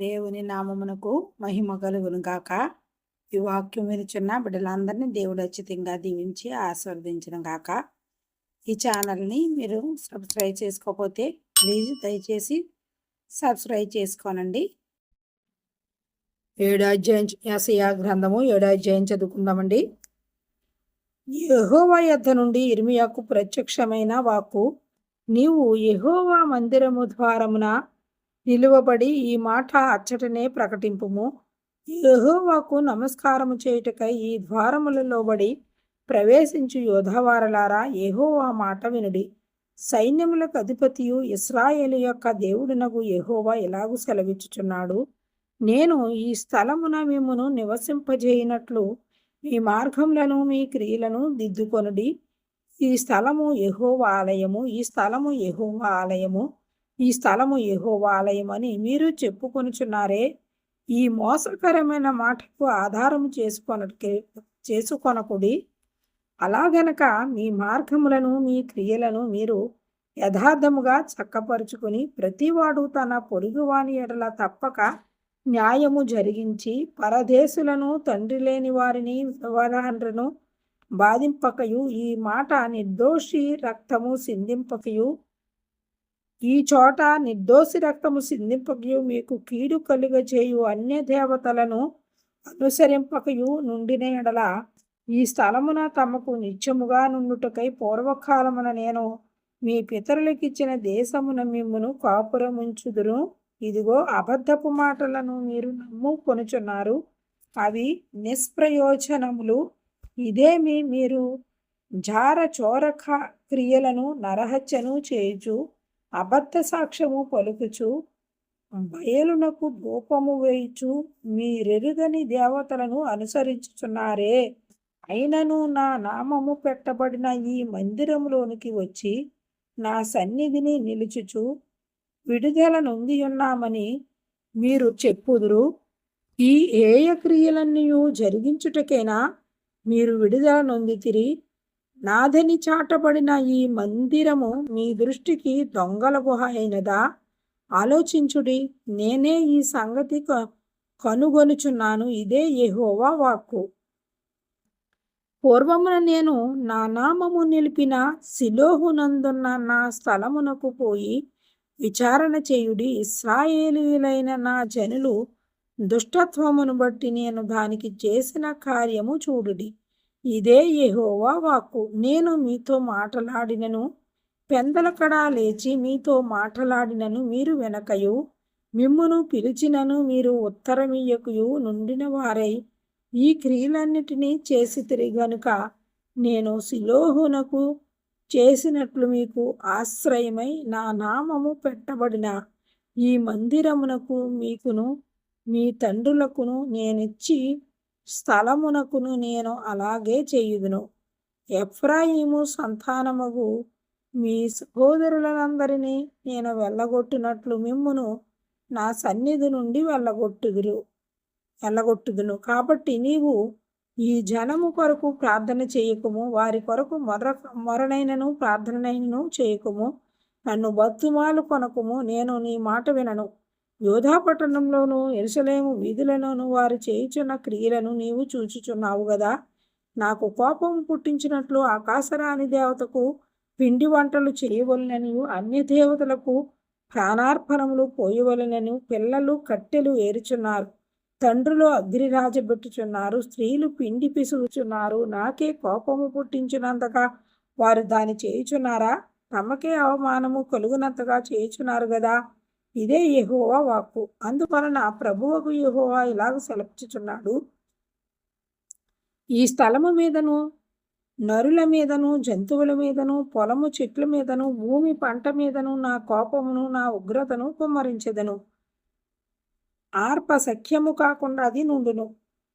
దేవుని నామమునకు మహిమ కలుగును గాక. ఈ వాక్యం వినిచున్న బిడ్డలందరినీ దేవుడు అచ్చితంగా దీవించి ఆస్వాదించడం గాక. ఈ ఛానల్ని మీరు సబ్స్క్రైబ్ చేసుకోకపోతే ప్లీజ్ దయచేసి సబ్స్క్రైబ్ చేసుకోనండి. ఏడు అధ్యాయం యాసయా గ్రంథము ఏడా అధ్యాయం చదువుకుందామండి. యహోవా యొద్ద నుండి ఇర్మియాకు ప్రత్యక్షమైన వాక్కు నీవు యహోవా మందిరము ద్వారమున నిలువబడి ఈ మాట అచ్చటనే ప్రకటింపుము. యహోవాకు నమస్కారము చేయుటకై ఈ ద్వారములలో బడి ప్రవేశించు యోధవారలారా యెహోవా మాట వినుడి. సైన్యములకు అధిపతియు ఇస్రాయేలు యొక్క దేవుడినగు ఎహోవా ఎలాగూ సెలవిచ్చుచున్నాడు? నేను ఈ స్థలమున మిమ్మును నివసింపజేయనట్లు మీ మార్గములను మీ క్రియలను దిద్దుకొనుడి. ఈ స్థలము ఎహోవా ఆలయము ఈ స్థలము ఎహోవా ఆలయము. ఈ స్థలము యెహోవా ఆలయం అని మీరు చెప్పుకొనుచున్నారే. ఈ మోసకరమైన మాటకు ఆధారము చేసుకొన చేసుకొనకుడి. అలాగనక మీ మార్గములను మీ క్రియలను మీరు యథార్థముగా చక్కపరుచుకుని ప్రతివాడు తన పొరుగువాని ఎడల తప్పక న్యాయము జరిగించి పరదేశులను తండ్రి లేని వారిని విధవరాండ్రను బాధింపకయు. ఈ మాట నిర్దోషి రక్తము సింధింపకయు ఈ చోట నిర్దోషి రక్తము సిద్ధింపకయు మీకు కీడు కలుగజేయు అన్య దేవతలను అనుసరింపకయు నుండిన ఎడల ఈ స్థలమున తమకు నిత్యముగా నుండుటకై పూర్వకాలమున నేను మీ పితరులకిచ్చిన దేశమున మిమ్మును కాపురముంచుదురు. ఇదిగో అబద్ధపు మాటలను మీరు నమ్ము కొనుచున్నారు. అవి నిష్ప్రయోజనములు. ఇదేమి మీరు జార చోరక క్రియలను నరహత్యను చేయుచు అబద్ధ సాక్ష్యము పలుకుచు బయలునకు ధూపము వేయుచు మీరెరుగని దేవతలను అనుసరించుచున్నారే. అయినను నా నామము పెట్టబడిన ఈ మందిరంలోనికి వచ్చి నా సన్నిధిని నిలుచుచు విడుదల నొంది ఉన్నామని మీరు చెప్పుదురు. ఈ ఏయ క్రియలన్నీ మీరు విడుదల నొందితిరి. నాదని చాటబడిన ఈ మందిరము మీ దృష్టికి దొంగల గుహ అయినదా? ఆలోచించుడి నేనే ఈ సంగతి కనుగొనుచున్నాను ఇదే యెహోవా వాక్కు. పూర్వమున నేను నా నామము నిలిపిన సిలోహునందున్న నా స్థలమునకు పోయి విచారణ చేయుడి ఇస్రాయేలీలైన నా జనులు దుష్టత్వమును బట్టి నేను దానికి చేసిన కార్యము చూడుడి. ఇదే యెహోవా వాక్కు. నేను మీతో మాటలాడినను పెందలకడా లేచి మీతో మాటలాడినను మీరు వెనకయు. మిమ్మును పిలిచినను మీరు ఉత్తరమీయకుయు నుండిన వారై ఈ క్రియలన్నిటినీ చేసి గనుక నేను సిలోహునకు చేసినట్లు మీకు ఆశ్రయమై నా నామము పెట్టబడిన ఈ మందిరమునకు మీకును మీ తండ్రులకును నేనిచ్చి స్థలమునకును నేను అలాగే చేయుదును. ఎఫ్రాయిము సంతానమగు మీ సహోదరులందరినీ నేను వెళ్ళగొట్టినట్లు మిమ్మును నా సన్నిధి నుండి వెళ్ళగొట్టుదురు వెళ్ళగొట్టుదును. కాబట్టి నీవు ఈ జనము కొరకు ప్రార్థన చేయకము వారి కొరకు మొర మొరనైనను ప్రార్థనైనను చేయకుము నన్ను బతుమాలు కొనకము నేను నీ మాట వినను. యోధాపట్టణంలోను ఎరుసలేము వీధులలోను వారు చేయుచున్న క్రియలను నీవు చూచుచున్నావు గదా? నాకు కోపం పుట్టించినట్లు ఆకాశరాణి దేవతకు పిండి వంటలు చేయవలనని అన్య దేవతలకు ప్రాణార్పణములు పోయవలనని పిల్లలు కట్టెలు ఏరుచున్నారు. తండ్రులు అగ్ని పెట్టుచున్నారు స్త్రీలు పిండి పిసుగుచున్నారు నాకే కోపము పుట్టించినంతగా వారు దాన్ని చేయుచున్నారా? తమకే అవమానము కలుగునంతగా చేయుచున్నారు కదా ఇదే యహోవా వాక్కు. అందువలన ప్రభువకు యహోవా ఇలాగ సెలపుచుచున్నాడు ఈ స్థలము మీదను నరుల మీదను జంతువుల మీదను పొలము చెట్ల మీదను భూమి పంట మీదను నా కోపమును నా ఉగ్రతను కుమ్మరించెదను. ఆర్ప సఖ్యము కాకుండా అది నుండును.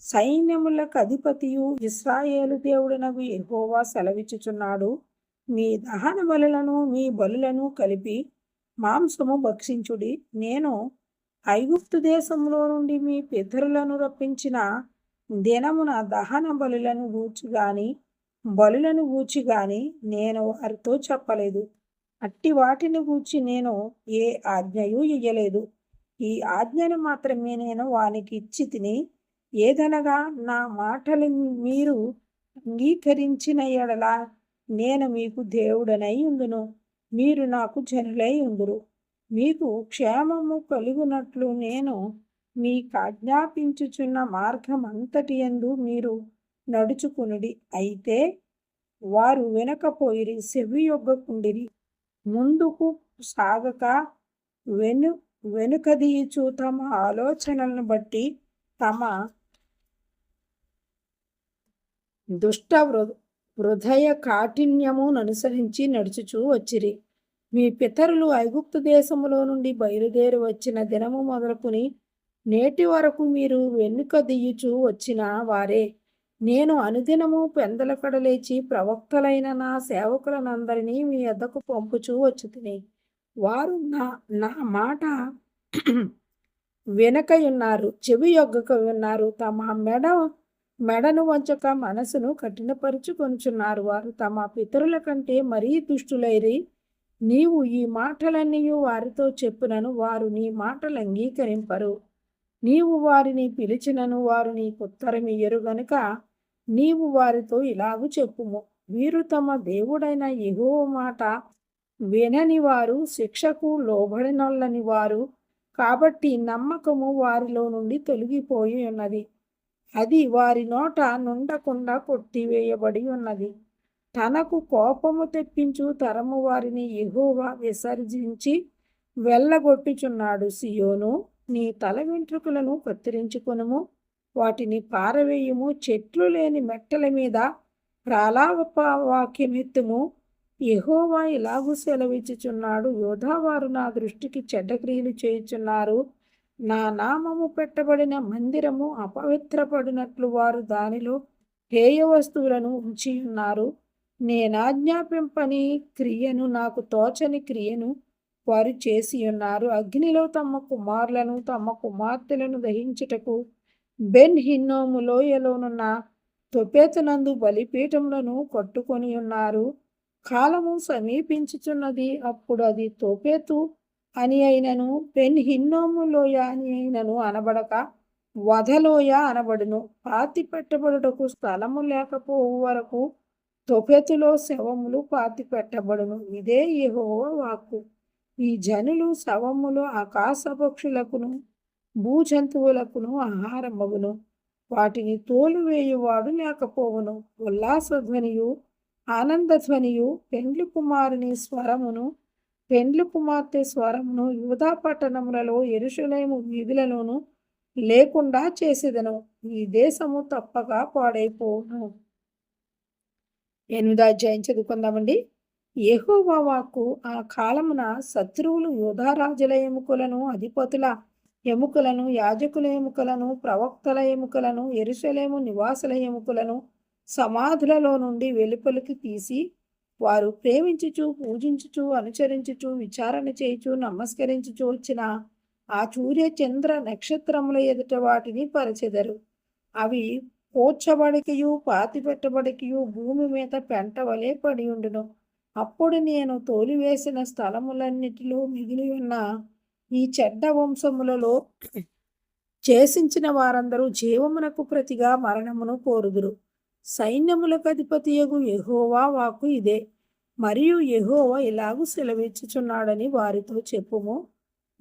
సైన్యములకు అధిపతియు ఇస్రాయేలు దేవుడినగు ఎహోవా సెలవిచ్చుచున్నాడు. మీ దహన బలులను మీ బలులను కలిపి మాంసము భక్షించుడి. నేను ఐగుప్తు దేశంలో నుండి మీ పితరులను రప్పించిన దినమున దహన బలులను గూర్చి గాని బలులను గూర్చి గాని నేను వారితో చెప్పలేదు. అట్టి వాటిని గూర్చి నేను ఏ ఆజ్ఞయు ఇయ్యలేదు. ఈ ఆజ్ఞను మాత్రమే నేను వానికి ఇచ్చి తిని ఏదనగా నా మాటలు మీరు అంగీకరించిన ఎడల నేను మీకు దేవుడనై ఉందును మీరు నాకు జనులై ఉందురు. మీకు క్షేమము కలుగునట్లు నేను మీకు ఆజ్ఞాపించుచున్న మార్గం అంతటి ఎందు మీరు నడుచుకునుడి. అయితే వారు వెనకపోయిరి సెవియొగ్గకుండిరి ముందుకు సాగక వెను వెనుకదీచు తమ ఆలోచనలను బట్టి తమ దుష్ట హృదయ కాఠిన్యమును అనుసరించి నడుచుచూ వచ్చిరి. మీ పితరులు ఐగుప్తు దేశములో నుండి బయలుదేరి వచ్చిన దినము మొదలుకుని నేటి వరకు మీరు వెనుక దియ్యుచూ వచ్చిన వారే. నేను అనుదినము పెందల కడలేచి ప్రవక్తలైన నా సేవకులనందరినీ మీ వద్దకు పంపుచూ వచ్చుతిని. వారు నా నా మాట వెనకయున్నారు చెవి యొగ్గక ఉన్నారు తమ మెడ మెడను వంచక మనసును కఠినపరుచుకొనుచున్నారు వారు తమ పితరుల కంటే మరీ దుష్టులైరి. నీవు ఈ మాటలన్నీ వారితో చెప్పునను వారు నీ మాటలు అంగీకరింపరు. నీవు వారిని పిలిచినను వారు నీకు ఉత్తరమియ్యరు గనుక నీవు వారితో ఇలాగు చెప్పుము. వీరు తమ దేవుడైన ఎగువ మాట వినని వారు శిక్షకు లోబడినొల్లని వారు. కాబట్టి నమ్మకము వారిలో నుండి తొలగిపోయి ఉన్నది. అది వారి నోట నుండకుండా కొట్టివేయబడి ఉన్నది. తనకు కోపము తెప్పించు తరము వారిని ఎహోవా విసర్జించి వెళ్ళగొట్టుచున్నాడు. సియోను నీ తల వెంట్రుకలను కత్తిరించుకొనుము. వాటిని పారవేయుము. చెట్లు లేని మెట్టల మీద ప్రాలాపవాక్యమెత్తుము. ఎహోవా ఇలాగూ సెలవిచ్చుచున్నాడు. యోధావారు నా దృష్టికి చెడ్డక్రియలు చేయుచున్నారు. నా నామము పెట్టబడిన మందిరము అపవిత్రపడినట్లు వారు దానిలో హేయ వస్తువులను ఉంచి ఉన్నారు. నేనాజ్ఞాపింపని క్రియను నాకు తోచని క్రియను వారు చేసి ఉన్నారు. అగ్నిలో తమ కుమారులను తమ కుమార్తెలను దహించుటకు బెన్ హిన్నోము లోయలోనున్న తొపేతనందు బలిపీఠములను కట్టుకొని ఉన్నారు. కాలము సమీపించుచున్నది అప్పుడు అది తోపేతు అని అయినను పెన్ హిన్నోము లోయ అని అయినను అనబడక వధలోయ అనబడును. పాతి పెట్టబడుటకు స్థలము లేకపోవు వరకు తొపెతులో శవములు పాతి పెట్టబడును. ఇదే యహో వాక్కు. ఈ జనులు శవములు ఆకాశ పక్షులకును భూజంతువులకును ఆహారమగును. వాటిని తోలువేయువాడు లేకపోవును. ఉల్లాసధ్వనియు ఆనందధ్వనియు పెండ్లి కుమారుని స్వరమును పెండ్లు కుమార్తె స్వరమును యువదా పట్టణములలో ఎరుషులేము వీధులలోను లేకుండా చేసేదను. ఈ దేశము తప్పగా పాడైపోను ఎనిమిదో అధ్యాయం చదువుకుందామండి. యహోవాకు ఆ కాలమున శత్రువులు యోధారాజుల ఎముకలను అధిపతుల ఎముకలను యాజకుల ఎముకలను ప్రవక్తల ఎముకలను ఎరుసలేము నివాసుల ఎముకలను సమాధులలో నుండి వెలుపలికి తీసి వారు ప్రేమించుచు పూజించుచు అనుసరించుచు విచారణ చేయుచు నమస్కరించుచు వచ్చిన ఆ సూర్య చంద్ర నక్షత్రముల ఎదుట వాటిని పరిచెదరు. అవి పోడ్చబడికయు పాతిపెట్టబడికయు భూమి మీద పెంట వలె పడి ఉండును. అప్పుడు నేను తోలివేసిన స్థలములన్నిటిలో మిగిలి ఉన్న ఈ చెడ్డ వంశములలో చేసించిన వారందరూ జీవమునకు ప్రతిగా మరణమును కోరుదురు. సైన్యములకు అధిపతియగు యహోవా వాకు ఇదే. మరియు యహోవ ఇలాగూ సెలవిచ్చుచున్నాడని వారితో చెప్పుము.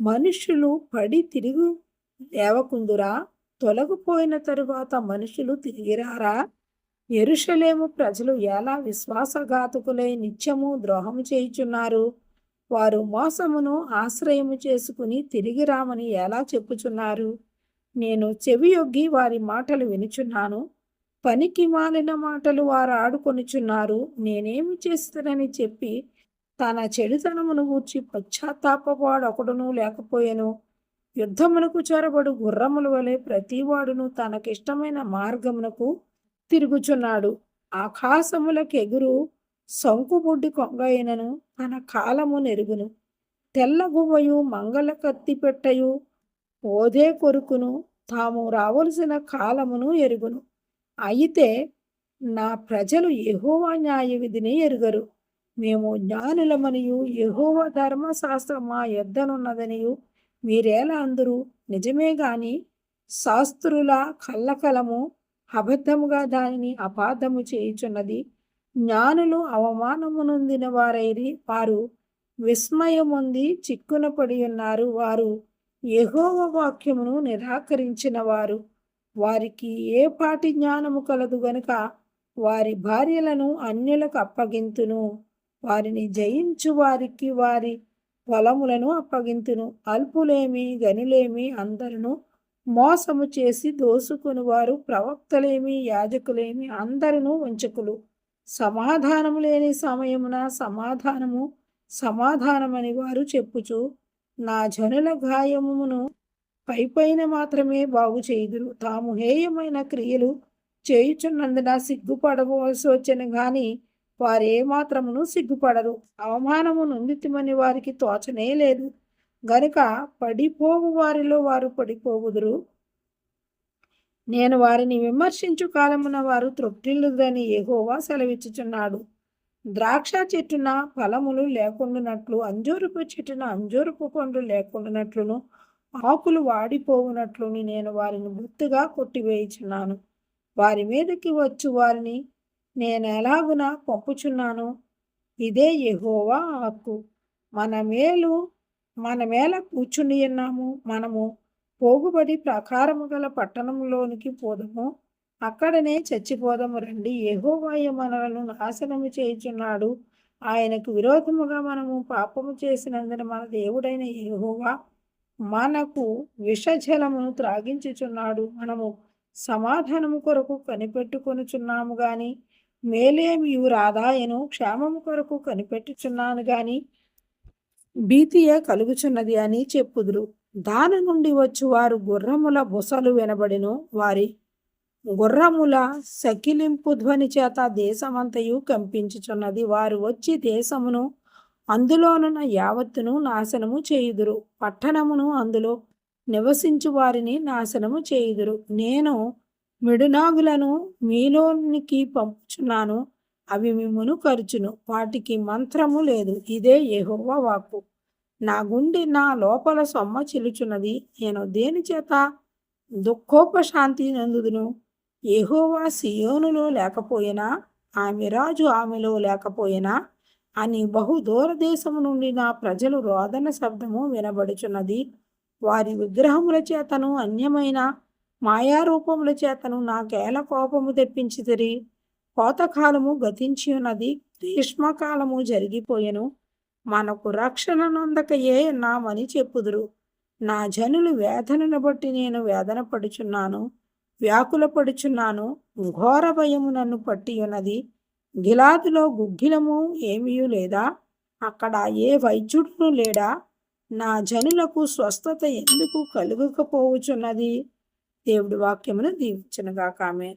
మనుషులు పడి తిరిగి లేవకుందురా? తొలగిపోయిన తరువాత మనుషులు తిరిగిరారా? ఎరుషలేము ప్రజలు ఎలా విశ్వాసఘాతకులై నిత్యము ద్రోహము చేయుచున్నారు? వారు మోసమును ఆశ్రయము చేసుకుని తిరిగి రామని ఎలా చెప్పుచున్నారు? నేను చెవియొగ్గి వారి మాటలు వినుచున్నాను. పనికి మాలిన మాటలు వారు ఆడుకొనిచున్నారు. నేనేమి చేస్తానని చెప్పి తన చెడుతనమును గూర్చి పశ్చాత్తాపవాడు ఒకడును లేకపోయాను. యుద్ధమునకు చొరబడు గుర్రముల వలె ప్రతివాడును తనకిష్టమైన మార్గమునకు తిరుగుచున్నాడు. ఆకాశములకెగురు శంకుబుడ్డి కొంగైనను తన కాలము నెరుగును. తెల్లగువ్వయు మంగళ కత్తి పెట్టయు. ఓదే కొరుకును. తాము రావలసిన కాలమును ఎరుగును. అయితే నా ప్రజలు ఎహోవా న్యాయ విధిని ఎరుగరు. మేము జ్ఞానులమనియు యహోవ ధర్మశాస్త్రం మా యొద్దనున్నదనియు. మీరేలా అందరూ నిజమే గాని శాస్త్రుల కల్లకలము అబద్ధముగా దానిని అపార్థము చేయుచున్నది. జ్ఞానులు అవమానమునొందిన వారైరి వారు విస్మయముంది చిక్కున పడి ఉన్నారు. వారు ఎహోవ వాక్యమును నిరాకరించిన వారు వారికి ఏ పాటి జ్ఞానము కలదు గనుక వారి భార్యలను అన్యులకు అప్పగింతును. వారిని జయించు వారికి వారి పొలములను అప్పగింతును. అల్పులేమి గనులేమి అందరును మోసము చేసి దోసుకుని వారు ప్రవక్తలేమి యాజకులేమి అందరును వంచకులు. సమాధానము లేని సమయమున సమాధానము సమాధానమని వారు చెప్పుచు నా జనుల గాయమును పైపైన మాత్రమే బాగు చేయుదురు. తాము హేయమైన క్రియలు చేయుచున్నందున సిగ్గుపడవలసి వచ్చను గాని వారేమాత్రమును సిగ్గుపడరు. అవమానము నొందితిమని వారికి తోచనే లేదు. గనుక పడిపోవు వారిలో వారు పడిపోవుదురు. నేను వారిని విమర్శించు కాలమున వారు తృప్తిల్లుదని ఎగోవా సెలవిచ్చుచున్నాడు. ద్రాక్ష చెట్టున ఫలములు లేకుండానట్లు అంజూరపు చెట్టున అంజూరపు పండ్లు లేకుండానట్లును ఆకులు వాడిపోవునట్లుని నేను వారిని గుర్తుగా కొట్టివేయుచున్నాను. వారి మీదకి వచ్చు వారిని. నేను ఎలాగున పంపుచున్నాను? ఇదే యహోవా హక్కు మన మేలు మన మేల కూర్చుని ఉన్నాము. మనము పోగుబడి ప్రకారము గల పట్టణంలోనికి పోదము. అక్కడనే చచ్చిపోదము. రండి. యహోవాయ మనలను నాశనము చేయుచున్నాడు. ఆయనకు విరోధముగా మనము పాపము చేసినందున మన దేవుడైన యహోవా మనకు విషజలమును త్రాగించుచున్నాడు. మనము సమాధానము కొరకు కనిపెట్టుకొనుచున్నాము గాని మేలేమి రాదాయను క్షేమము కొరకు కనిపెట్టుచున్నాను గాని భీతియే కలుగుచున్నది అని చెప్పుదురు. దాని నుండి వచ్చి వారు గుర్రముల బుసలు వినబడిను. వారి గుర్రముల సకిలింపు ధ్వని చేత దేశమంతయు కంపించుచున్నది. వారు వచ్చి దేశమును అందులోనున్న యావత్తును నాశనము చేయుదురు. పట్టణమును అందులో నివసించు వారిని నాశనము చేయుదురు. నేను మిడునాగులను మీలోనికి పంపుచున్నాను. అవి మిమ్మును కరుచును. వాటికి మంత్రము లేదు. ఇదే యహోవా వాక్కు. నా గుండె నా లోపల సొమ్మ చిలుచున్నది. నేను దేని చేత దుఃఖోపశాంతి నందుదును? యెహోవా సియోనులో లేకపోయినా ఆమె రాజు ఆమెలో లేకపోయినా అని బహు దూరదేశము నుండి నా ప్రజలు రోదన శబ్దము వినబడుచున్నది. వారి విగ్రహముల చేతను అన్యమైన మాయారూపముల చేతను నాకేల కోపము తెప్పించితిరి? కోతకాలము గతించి ఉన్నది గ్రీష్మకాలము జరిగిపోయెను. మనకు రక్షణ నొందకయే నామని చెప్పుదురు. నా జనులు వేదనను బట్టి నేను వేదన పడుచున్నాను వ్యాకుల పడుచున్నాను ఘోర భయము నన్ను పట్టి ఉన్నది గిలాదులో గుగ్గిలము ఏమీ లేదా? అక్కడ ఏ వైద్యుడును లేడా? నా జనులకు స్వస్థత ఎందుకు కలుగకపోవచున్నది దేవుడి వాక్యమును దీవించనుగాక ఆమె